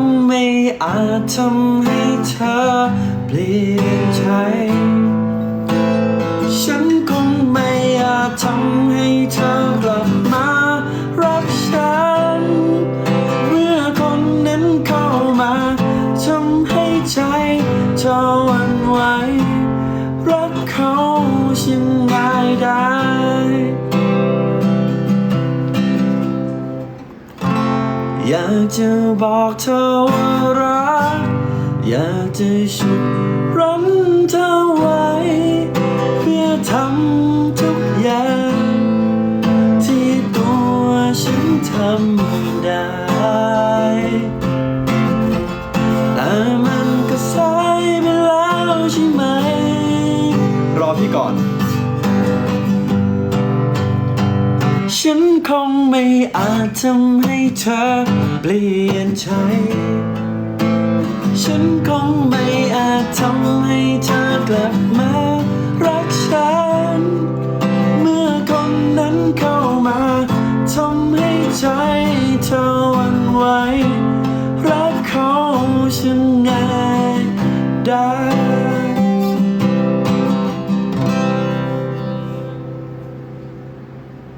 งไม่อาจทำให้เธอเปลี่ยนใจ ฉันคงไม่อาจทำให้เธอกลับมารักฉัน เมื่อคนนั้นเข้ามาทำให้ใจเธอวั่นไหวรักเขาชิงง่ายได้ อยากจะบอกเธอว่ารัก อยากจะฉุดรั้งเธอไว้ เพื่อทำทุกอย่าง ที่ตัวฉันทำได้แต่มันก็สายไปแล้วใช่ไหม รอพี่ก่อน ฉันคงไม่อาจทำให้เธอเปลี่ยนใจ ฉันคงไม่อาจทำให้เธอกลับมารักฉัน เมื่อคนนั้นเข้ามาทำให้ใจเธอวันไหว